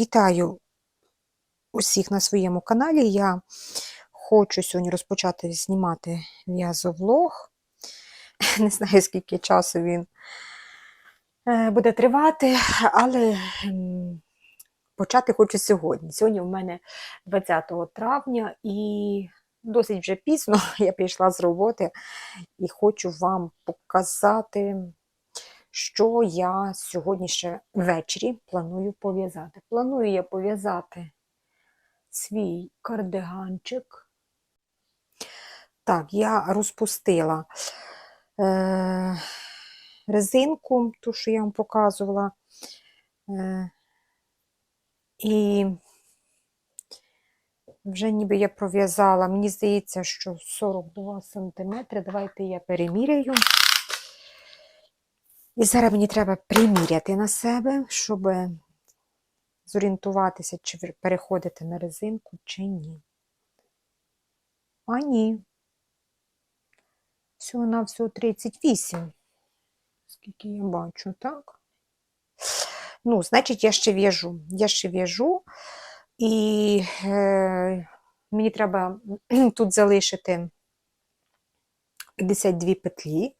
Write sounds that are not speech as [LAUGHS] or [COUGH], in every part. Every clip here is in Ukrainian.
Вітаю усіх на своєму каналі. Я хочу сьогодні розпочати знімати в'язовлог. [LAUGHS] Не знаю, скільки часу він е, буде тривати, але почати хочу сьогодні. Сьогодні у мене 20 травня і досить вже пізно [LAUGHS] я прийшла з роботи і хочу вам показати що я сьогодні ще ввечері планую пов'язати. Планую я пов'язати свій кардиганчик. Так, я розпустила е, резинку, ту, що я вам показувала. Е, і вже ніби я пров'язала, мені здається, що 42 см. Давайте я переміряю. І зараз мені треба приміряти на себе, щоб зорієнтуватися, чи переходити на резинку, чи ні. А ні. Всього на всього 38. Скільки я бачу, так? Ну, значить, я ще в'яжу. Я ще в'яжу. І е, мені треба тут залишити 52 петлі.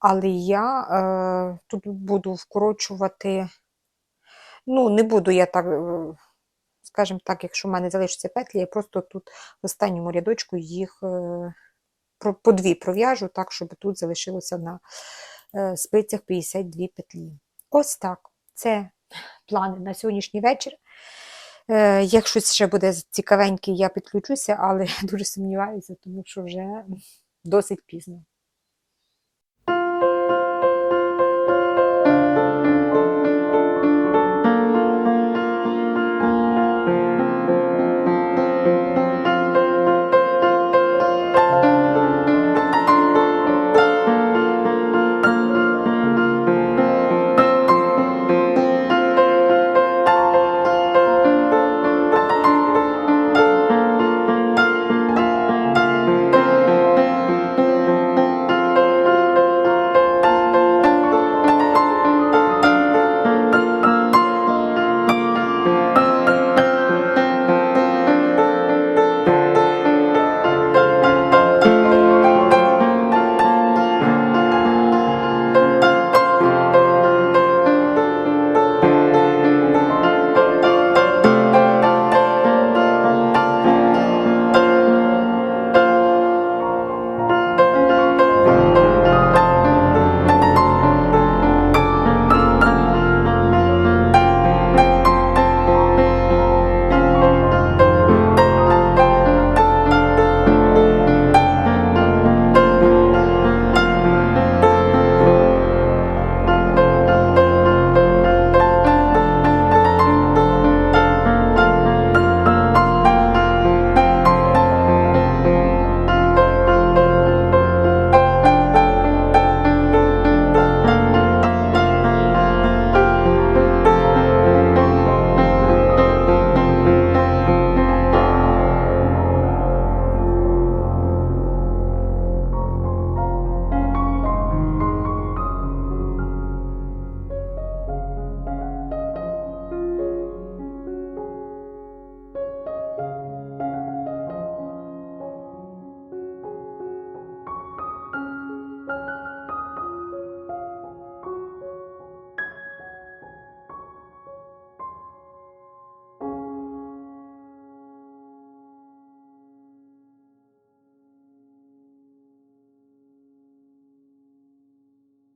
Але я е, тут буду вкорочувати, ну, не буду я так, е, скажімо так, якщо в мене залишаться петлі, я просто тут в останньому рядочку їх е, по дві пров'яжу, так, щоб тут залишилося на е, спицях 52 петлі. Ось так. Це плани на сьогоднішній вечір. Е, Як щось ще буде цікавеньке, я підключуся, але [LAUGHS] дуже сумніваюся, тому що вже досить пізно.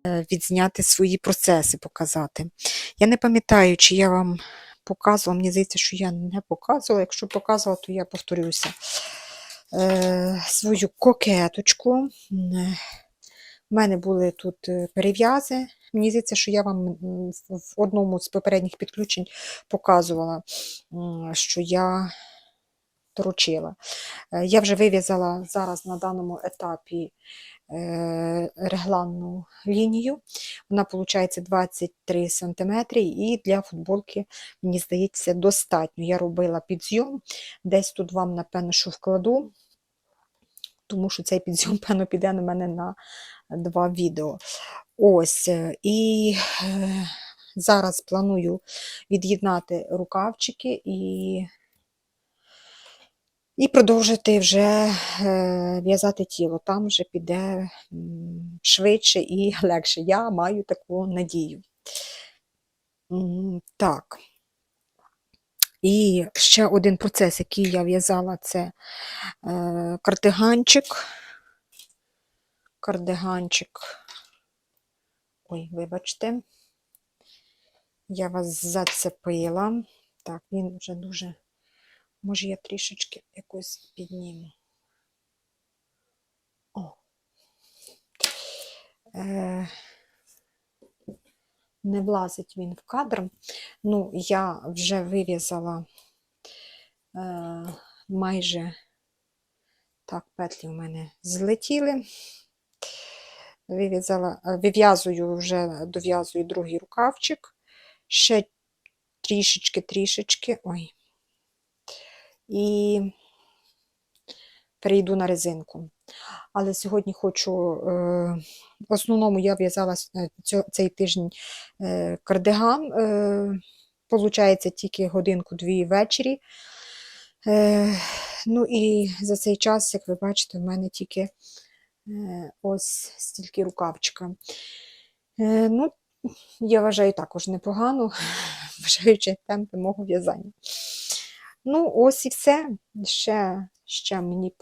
Відзняти свої процеси, показати. Я не пам'ятаю, чи я вам показувала, мені здається, що я не показувала. Якщо показувала, то я повторюся. Е, свою кокеточку. У мене були тут е, перев'язи. Мені здається, що я вам в одному з попередніх підключень показувала, що я торочила. Е, Я вже вив'язала зараз на даному етапі е, регланну лінію. Вона виходить 23 см, і для футболки, мені здається, достатньо. Я робила підзйом, десь тут вам, напевно, що вкладу, тому що цей підзйом, [LAUGHS] певно, піде на мене на два відео. Ось, е, і е, зараз планую від'єднати рукавчики і, і продовжити вже е, в'язати тіло. Там вже піде швидше і [LAUGHS] легше. Я маю таку надію. Так. І ще один процес, який я в'язала, це е, кардиганчик. Кардиганчик. Ой, вибачте. Я вас зацепила. Так, він вже дуже. Може, я трішечки якось підніму. О. Е, не влазить він в кадр. Ну, я вже вив'язала е, майже так, петлі в мене злетіли. Вив'язала, е, вив'язую вже дов'язую другий рукавчик. Ще трішечки, трішечки. Ой. І перейду на резинку. Але сьогодні хочу, е, в основному я в'язала е, цей тиждень е, кардиган. Получається тільки годинку-дві ввечері. Ну і за цей час, як ви бачите, в мене тільки ось стільки рукавчика. Ну, я вважаю також непогано, [LAUGHS] вважаючи темпи мого в'язання. Ну, ось і все. Ще, ще мені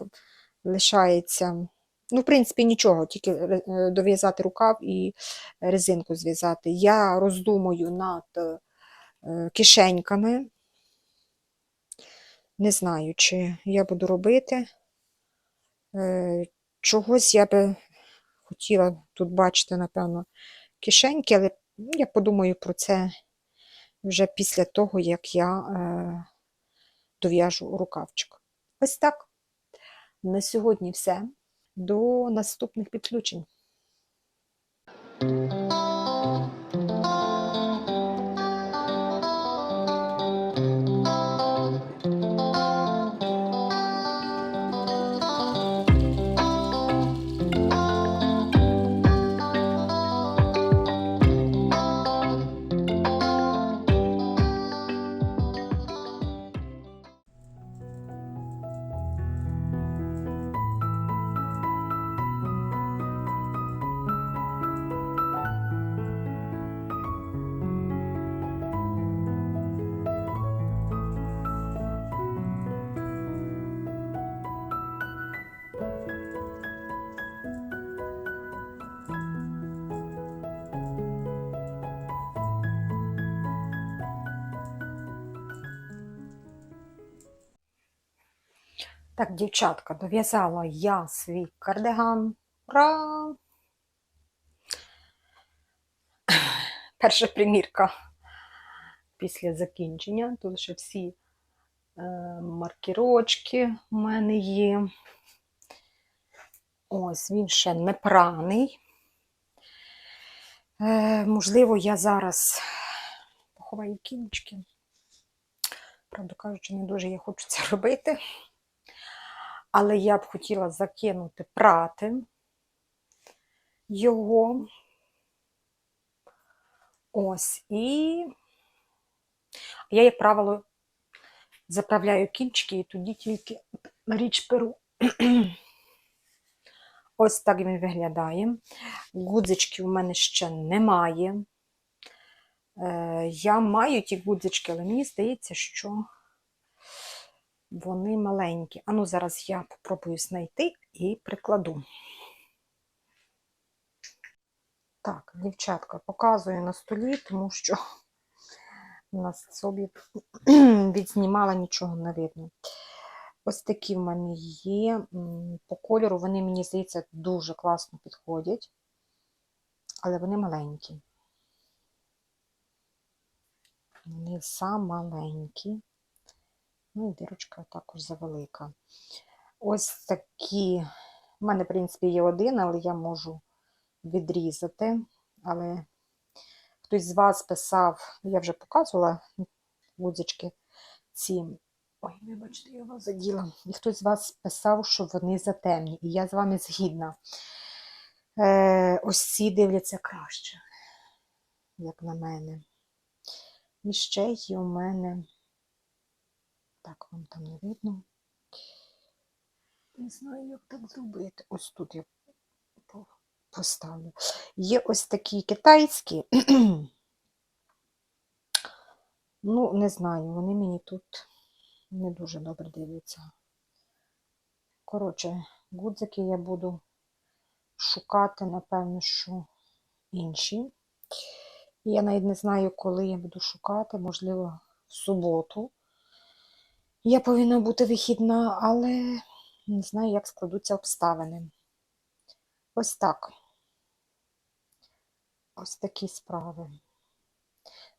лишається. Ну, в принципі, нічого, тільки е, дов'язати рукав і резинку зв'язати. Я роздумую над е, кишеньками. Не знаю, чи я буду робити. Е, Чогось я би хотіла тут бачити, напевно, кишеньки, але я подумаю про це вже після того, як я е, дов'яжу рукавчик. Ось так. На сьогодні все. До наступних підключень. Дівчатка, дов'язала я свій кардиган. Ура! [CLEARS THROAT] Перша примірка після закінчення. Тут ще всі е, маркірочки у мене є. Ось він ще не праний. Е, можливо, я зараз поховаю кінчики. Правду кажучи, не дуже я хочу це робити. Але я б хотіла закинути прати його. Ось. І я, як правило, заправляю кінчики і тоді тільки річ перу. [CLEARS THROAT] Ось так він виглядає. Гудзички у мене ще немає. Е, Я маю ті гудзички, але мені здається, що вони маленькі. Ану, зараз я попробую знайти і прикладу. Так, дівчатка, показую на столі, тому що на собі [CLEARS THROAT] відзнімала, нічого не видно. Ось такі в мене є. По кольору вони, мені здається, дуже класно підходять, але вони маленькі. Вони замаленькі. Ну і дірочка також завелика. Ось такі. У мене, в принципі, є один, але я можу відрізати. Але хтось з вас писав, я вже показувала гудзички ці. Ой, вибачте, я вас заділа. І хтось з вас писав, що вони затемні. І я з вами згідна. Е, ось ці дивляться краще, як на мене. І ще є у мене, так, вам там не видно. Не знаю, як так зробити. Ось тут я поставлю. Є ось такі китайські. [CLEARS THROAT] Ну, не знаю, вони мені тут не дуже добре дивляться. Коротше, гудзики я буду шукати, напевно, що інші. Я навіть не знаю, коли я буду шукати, можливо, в суботу. Я повинна бути вихідна, але не знаю, як складуться обставини. Ось так. Ось такі справи.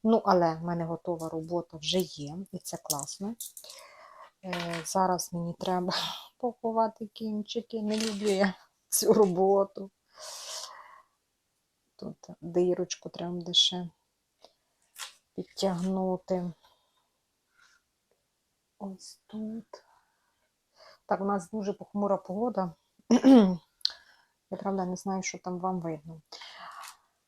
Ну, але в мене готова робота вже є, і це класно. Е, зараз мені треба [LAUGHS] поховати кінчики. Не люблю я [LAUGHS] цю роботу. Тут дирочку треба буде ще підтягнути. Ось тут. Так, у нас дуже похмура погода. [CLEARS THROAT] Я правда не знаю, що там вам видно.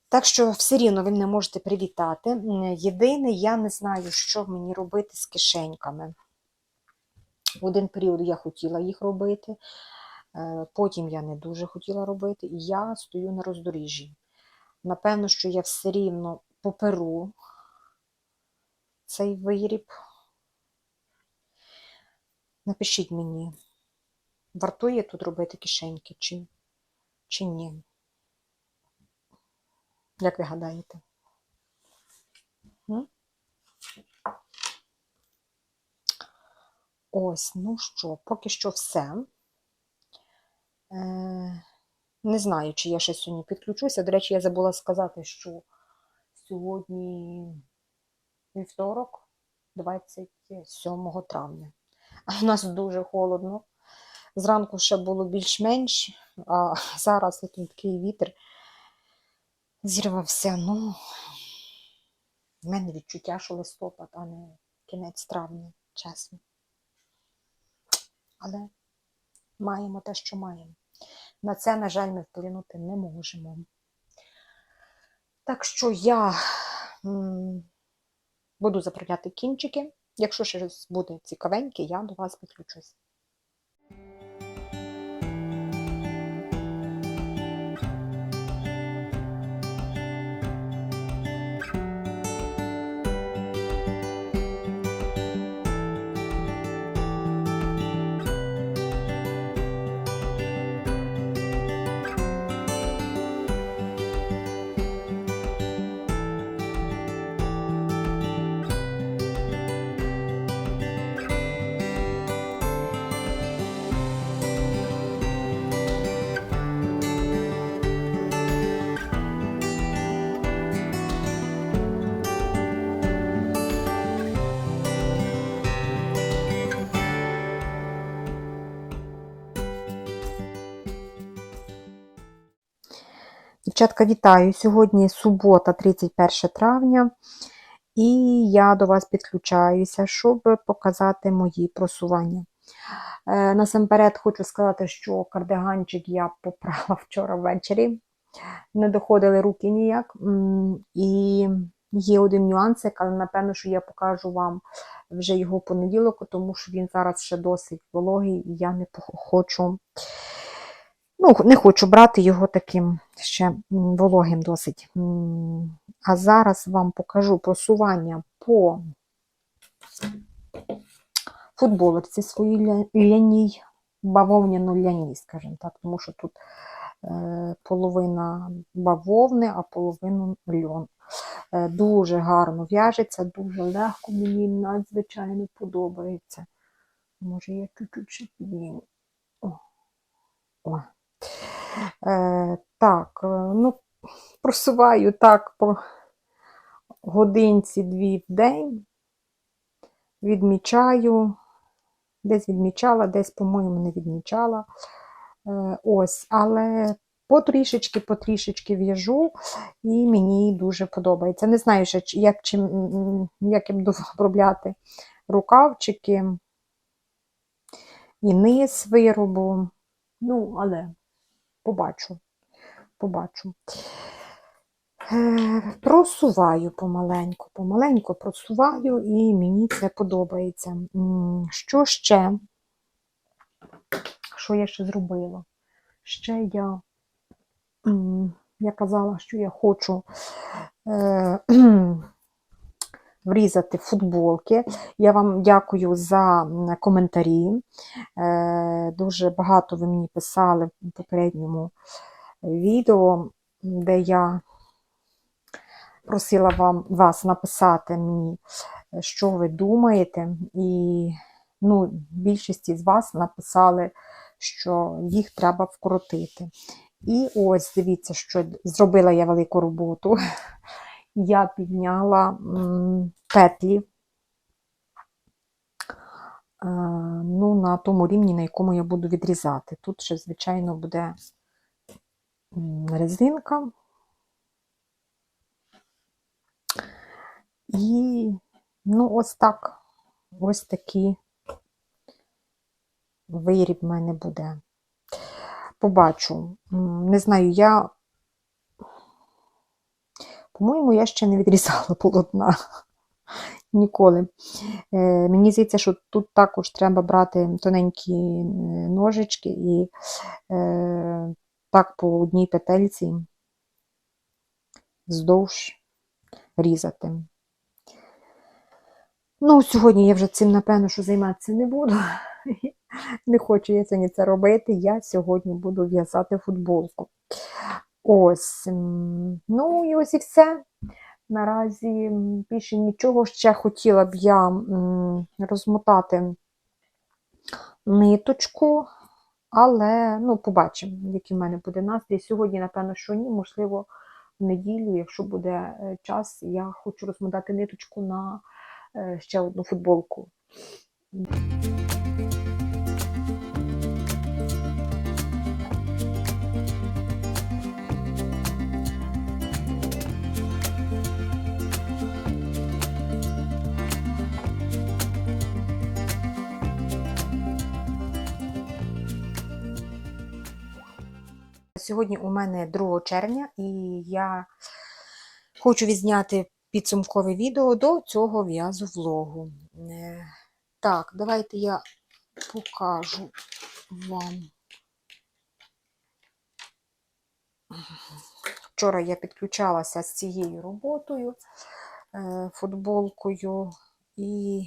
Так що все рівно ви мене можете привітати. Єдине, я не знаю, що мені робити з кишеньками. В один період я хотіла їх робити, е, потім я не дуже хотіла робити, і я стою на роздоріжжі. Напевно, що я все рівно поперу цей виріб. Напишіть мені, вартує тут робити кишеньки чи, чи ні. Як ви гадаєте? Ось, ну що, поки що все. Е, не знаю, чи я ще сьогодні підключуся. До речі, я забула сказати, що сьогодні вівторок, 27 травня. [LAUGHS] В нас дуже холодно. Зранку ще було більш-менш, а [LAUGHS] зараз тут такий вітер зірвався. Ну, в мене відчуття, що листопад, а не кінець травня, чесно. Але маємо те, що маємо. На це, на жаль, ми вплинути не можемо. Так що я буду заправляти кінчики. Якщо щось буде цікавеньке, я до вас підключусь. Дівчатка, вітаю! Сьогодні субота, 31 травня, і я до вас підключаюся, щоб показати мої просування. Е, Насамперед хочу сказати, що кардиганчик я попрала [LAUGHS] вчора ввечері. Не доходили руки ніяк. І є один нюансик, але напевно, що я покажу вам вже його понеділок, тому що він зараз ще досить вологий, і я не хочу. Ну, не хочу брати його таким ще вологим досить. А зараз вам покажу просування по футболерці своїй ля- ляній, бавовняно-ляній, скажімо так, тому що тут е, половина бавовни, а половина льон. Е, дуже гарно в'яжеться, дуже легко, мені надзвичайно подобається. Може, я чуть-чуть ще підніму. О. Е, так, е, ну, просуваю так по годинці дві в день. Відмічаю. Десь відмічала, десь, по-моєму, не відмічала. Е, ось, але потрішечки, потрішечки в'яжу, і мені дуже подобається. Не знаю, ще, як, чим, як я буду [LAUGHS] обробляти рукавчики і низ виробу. Ну, але побачу. Побачу. Е, Просуваю помаленьку, помаленьку просуваю, і мені це подобається. Що ще? Що я ще зробила? Ще я, я казала, що я хочу е, [CLEARS THROAT] врізати футболки. Я вам дякую за коментарі. Е, Дуже багато ви мені писали в попередньому відео, де я просила вам, вас написати мені, що ви думаєте. І ну, більшість з вас написали, що їх треба вкоротити. І ось дивіться, що зробила я велику роботу. Я підняла петлі е, ну, на тому рівні, на якому я буду відрізати. Тут ще, звичайно, буде резинка. І ну, ось так. Ось такий виріб в мене буде. Побачу. Не знаю, я, по-моєму, я ще не відрізала [LAUGHS] полотна. Ніколи. Е, мені здається, що тут також треба брати тоненькі е, ножички і е, так по одній петельці вздовж різати. Ну, сьогодні я вже цим, напевно, що займатися не буду. [LAUGHS] Не хочу я сьогодні це робити. Я сьогодні буду в'язати футболку. Ось. Ну і ось і все. Наразі більше нічого ще хотіла б я розмотати ниточку, але ну, побачимо, який в мене буде настрій. Сьогодні, напевно, що ні, можливо, в неділю, якщо буде е, час, я хочу розмотати ниточку на е, ще одну футболку. Сьогодні у мене 2 червня, і я хочу відзняти підсумкове відео до цього в'язу влогу. Е, Так, давайте я покажу вам. Вчора я підключалася з цією роботою, е, футболкою, і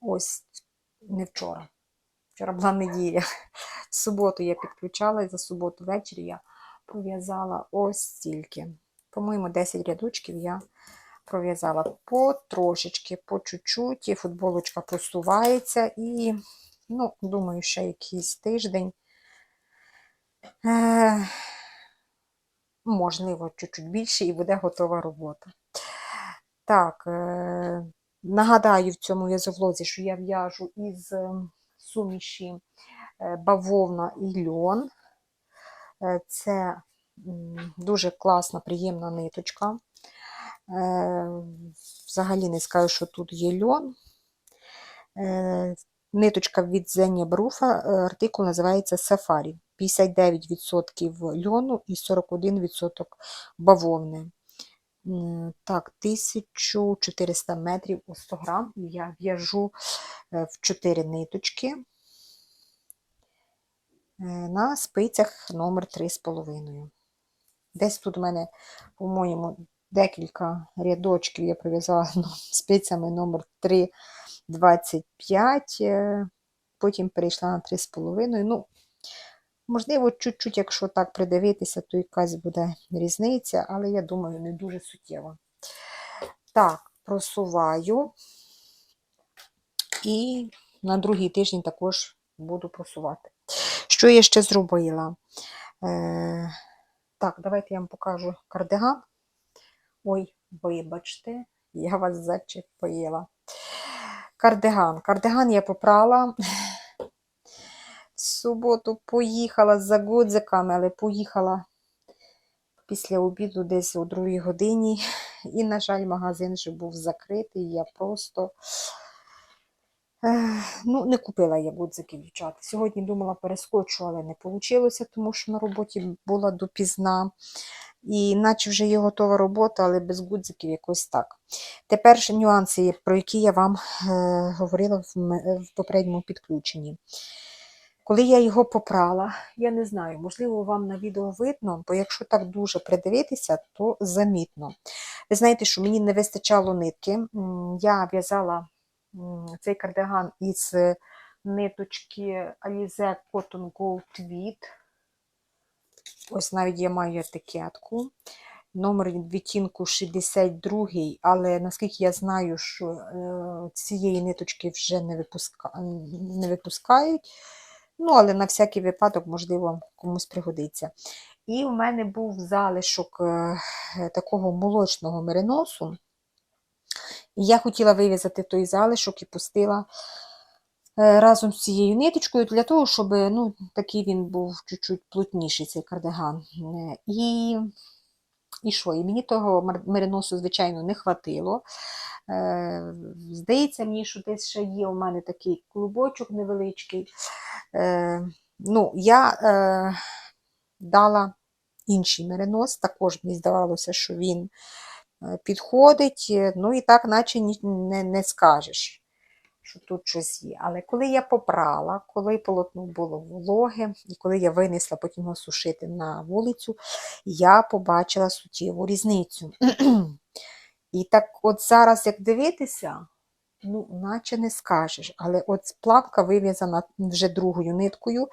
ось не вчора. Вчора була неділя. [LAUGHS] В суботу я підключала, і за суботу ввечері я пров'язала ось стільки. По-моєму, 10 рядочків я пров'язала потрошечки, по чуть-чуть, і футболочка просувається. І, ну, думаю, ще якийсь тиждень. Е, можливо, чуть-чуть більше, і буде готова робота. Так, е, нагадаю в цьому в'язовлозі, що я в'яжу із суміші е, бавовна і льон. Е, Це дуже класна, приємна ниточка. Е, Взагалі не скажу, що тут є льон. Ниточка від Зення Бруфа, е, артикул називається Safari. 59% льону і 41% бавовни. Так, 1400 метрів у 100 грам. Я в'яжу е, в 4 ниточки е, на спицях номер 3,5. Десь тут у мене, по-моєму, декілька рядочків я прив'язала [LAUGHS] ну, спицями номер 3,25, е, потім перейшла на 3,5. Ну, можливо, чуть-чуть, якщо так придивитися, то якась буде різниця, але я думаю, не дуже суттєва. Так, просуваю. І на другий тиждень також буду просувати. Що я ще зробила? Е, так, давайте я вам покажу кардиган. Ой, вибачте, я вас зачепила. Кардиган. Кардиган я попрала. Суботу поїхала за гудзиками, але поїхала після обіду десь о 2 годині. І, на жаль, магазин вже був закритий. Я просто Ну, не купила я гудзики, дівчата. Сьогодні думала перескочу, але не вийшло, тому що на роботі була допізна. І наче вже є готова робота, але без гудзиків якось так. Тепер ще нюанси, про які я вам е, говорила в, в попередньому підключенні. Коли я його попрала, я не знаю, можливо, вам на відео видно, бо якщо так дуже придивитися, то замітно. Ви знаєте, що мені не вистачало нитки. Я в'язала цей кардиган із ниточки Alize Cotton Gold Tweed. Ось навіть я маю етикетку. Номер відтінку 62, але наскільки я знаю, що е, цієї ниточки вже не, не випускають. Ну, але на всякий випадок, можливо, комусь пригодиться. І в мене був залишок е, такого молочного мериносу. І я хотіла вив'язати той залишок і пустила е, разом з цією ниточкою для того, щоб ну, такий він був чуть-чуть плотніший, цей кардиган. Е, І, і що? І мені того мериносу, звичайно, не хватило. Е, Здається мені, що десь ще є у мене такий клубочок невеличкий. Е, ну, я е, дала інший меринос, також мені здавалося, що він підходить. Ну і так, наче не, не скажеш, що тут щось є. Але коли я попрала, коли полотно було вологе, і коли я винесла потім його сушити на вулицю, я побачила суттєву різницю. І так, от зараз, як дивитися, ну, наче не скажеш. Але от планка вив'язана вже другою ниткою,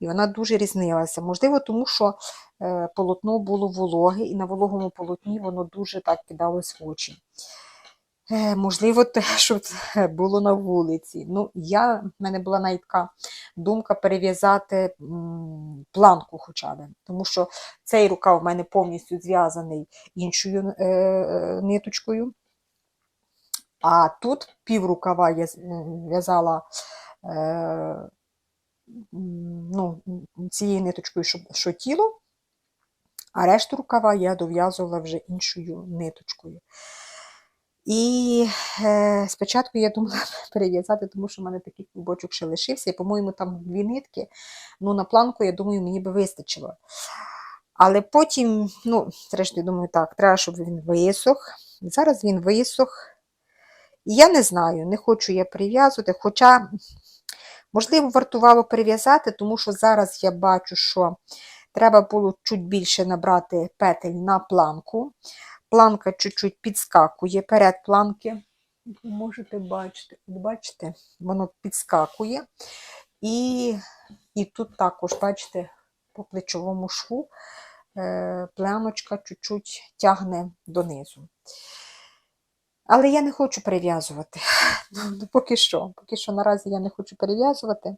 і вона дуже різнилася. Можливо, тому що е, полотно було вологе, і на вологому полотні воно дуже так кидалось в очі. Е, можливо, те, [LAUGHS] що це було на вулиці. Ну, я, в мене була навіть така думка перев'язати планку хоча б, тому що цей рукав в мене повністю зв'язаний іншою е, ниточкою. А тут пів рукава я в'язала е, ну, цією ниточкою, що, що тіло, а решту рукава я дов'язувала вже іншою ниточкою. І е, спочатку я думала [LAUGHS] перев'язати, тому що в мене такий клубочок ще лишився, і, по-моєму, там дві нитки. Ну, на планку, я думаю, мені би вистачило. Але потім, ну, зрештою, думаю, так, треба, щоб він висох. Зараз він висох. І я не знаю, не хочу я прив'язувати, хоча, можливо, вартувало перев'язати, тому що зараз я бачу, що треба було чуть більше набрати петель на планку. Планка чуть-чуть підскакує перед планки. Можете бачити, бачите, воно підскакує. І, і тут також, бачите, по плечовому шву е, планочка чуть-чуть тягне донизу. Але я не хочу перев'язувати. Ну, Поки що. Поки що наразі я не хочу перев'язувати.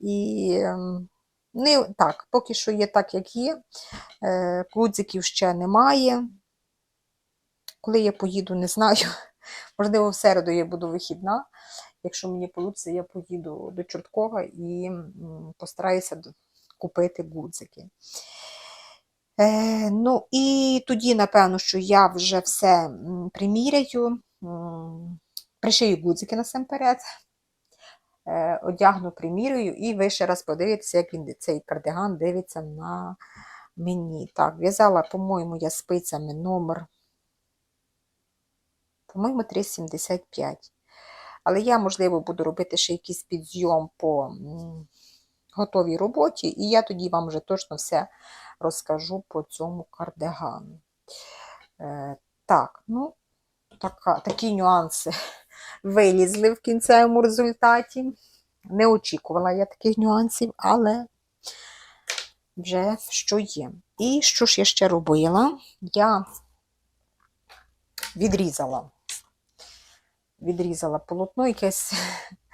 І ем, ну, так, поки що є так, як є. Е, Гудзиків ще немає. Коли я поїду, не знаю. [LAUGHS] Можливо, в середу я буду вихідна. Якщо мені вийде, я поїду до Чорткова і постараюся купити гудзики. Е, ну і тоді, напевно, що я вже все приміряю, пришию гудзики насамперед, е, одягну, примірюю, і ви ще раз подивитеся, як він цей кардиган дивиться на мені. Так, в'язала, по-моєму, я спицями номер, по-моєму, 3,75. Але я, можливо, буду робити ще якийсь підйом по готовій роботі, і я тоді вам вже точно все розкажу по цьому кардигану. Е, так, ну, така, такі нюанси [LAUGHS] вилізли в кінцевому результаті. Не очікувала я таких нюансів, але вже що є. І що ж я ще робила? Я відрізала. Відрізала полотно, якесь,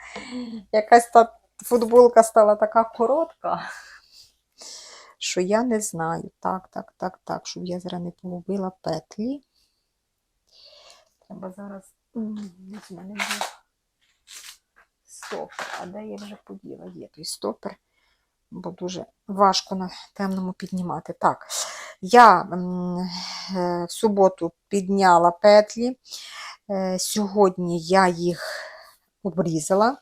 [LAUGHS] якась та футболка стала така коротка, що я не знаю. Так, так, так, так, щоб я зараз не погубила петлі. Треба зараз. Ось мене був стопер. А де я вже поділа? Є той стопер, бо дуже важко на темному піднімати. Так, я е, в суботу підняла петлі. Е, Сьогодні я їх обрізала.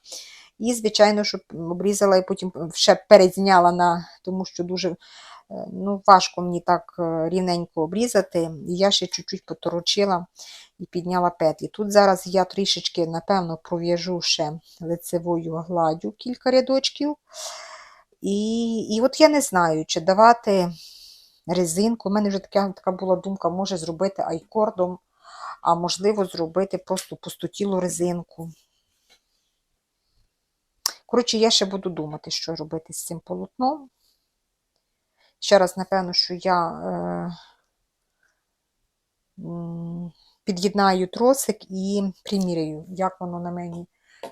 І, звичайно, щоб обрізала і потім ще перезняла на, тому що дуже Е, Ну, важко мені так е, рівненько обрізати. І я ще чуть-чуть поторочила і підняла петлі. Тут зараз я трішечки, напевно, пров'яжу ще лицевою гладдю кілька рядочків. І, і от я не знаю, чи давати резинку. У мене вже така, така була думка, може зробити айкордом, а можливо, зробити просто пустотілу резинку. Коротше, я ще буду думати, що робити з цим полотном. Ще раз, напевно, що я е, під'єднаю тросик і приміряю, як воно на мені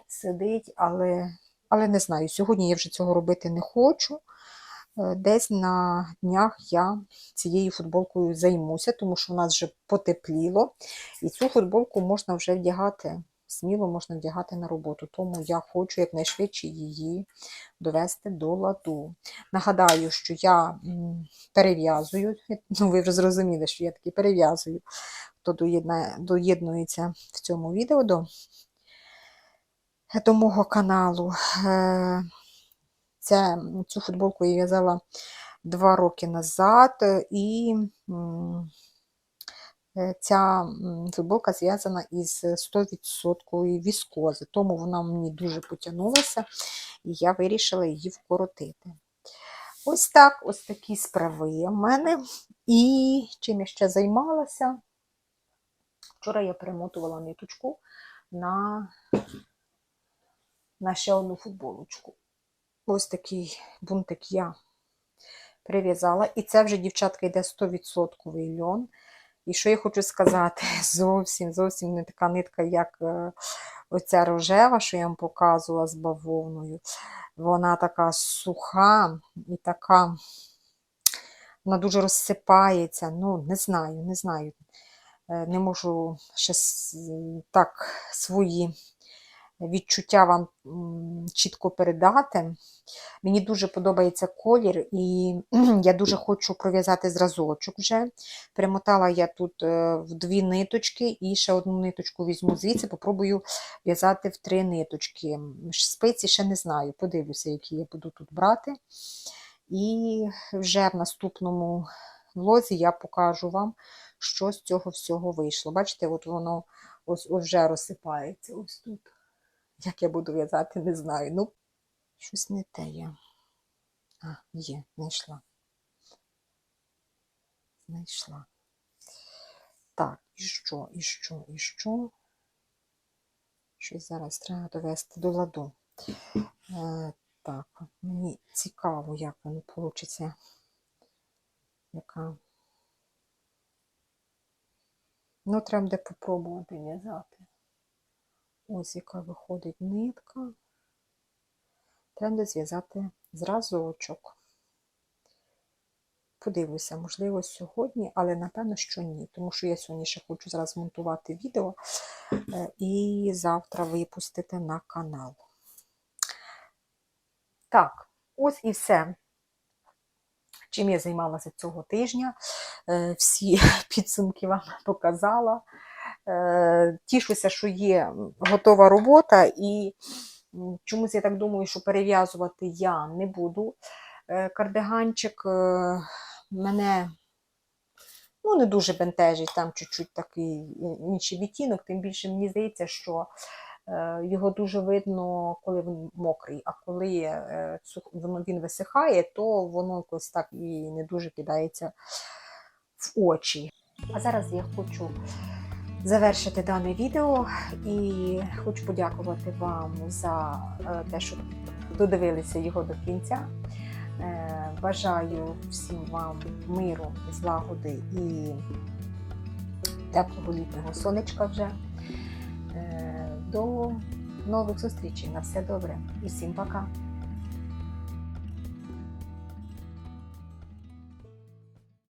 сидить, але, але не знаю. Сьогодні я вже цього робити не хочу. Е, Десь на днях я цією футболкою займуся, тому що в нас вже потепліло. І цю футболку можна вже вдягати, сміло можна вдягати на роботу. Тому я хочу якнайшвидше її довести до ладу. Нагадаю, що я перев'язую, [LAUGHS] ну ви вже зрозуміли, що я таки перев'язую, хто доєднується в цьому відео до, до мого каналу. Це, цю футболку я в'язала два роки назад, і е, ця футболка зв'язана із 100% віскози, тому вона мені дуже потягнулася, і я вирішила її вкоротити. Ось так, ось такі справи в мене. І чим я ще займалася? Вчора я перемотувала ниточку на, на ще одну футболочку. Ось такий бунтик я прив'язала. І це вже, дівчатка, йде 100% льон. І що я хочу сказати, [LAUGHS] зовсім зовсім не така нитка, як е, оця рожева, що я вам показувала з бавовною. Вона така суха і така, вона дуже розсипається. Ну, не знаю, не знаю. Е, Не можу ще так свої відчуття вам чітко передати. Мені дуже подобається колір, і я дуже хочу пров'язати зразочок вже. Перемотала я тут е, в дві ниточки і ще одну ниточку візьму звідси, попробую в'язати в три ниточки. Спиці ще не знаю, подивлюся, які я буду тут брати. І вже в наступному влозі я покажу вам, що з цього всього вийшло. Бачите, от воно ось вже розсипається ось тут. Як я буду в'язати, не знаю. Ну, щось не те я. А, є, знайшла. Знайшла. Так, і що, і що, і що? Щось зараз треба довести до ладу. Е, так, мені цікаво, як воно вийде. Яка. Ну, треба буде попробувати в'язати. Ось яка виходить нитка. Треба зв'язати зразочок. Подивлюся, можливо, сьогодні, але напевно, що ні. Тому що я сьогодні ще хочу зараз монтувати відео е, і завтра випустити на канал. Так, ось і все. Чим я займалася цього тижня. Е, Всі [LAUGHS] підсумки вам показала. Е, Тішуся, що є готова робота, і чомусь я так думаю, що перев'язувати я не буду. Е, Кардиганчик е, мене ну, не дуже бентежить, там чуть-чуть такий інший відтінок, тим більше мені здається, що його дуже видно, коли він мокрий, а коли він висихає, то воно якось так і не дуже кидається в очі. А зараз я хочу завершити дане відео і хочу подякувати вам за е, те, що додивилися його до кінця. Е, Бажаю всім вам миру, злагоди і теплого літнього сонечка вже. Е, До нових зустрічей. На все добре і всім пока!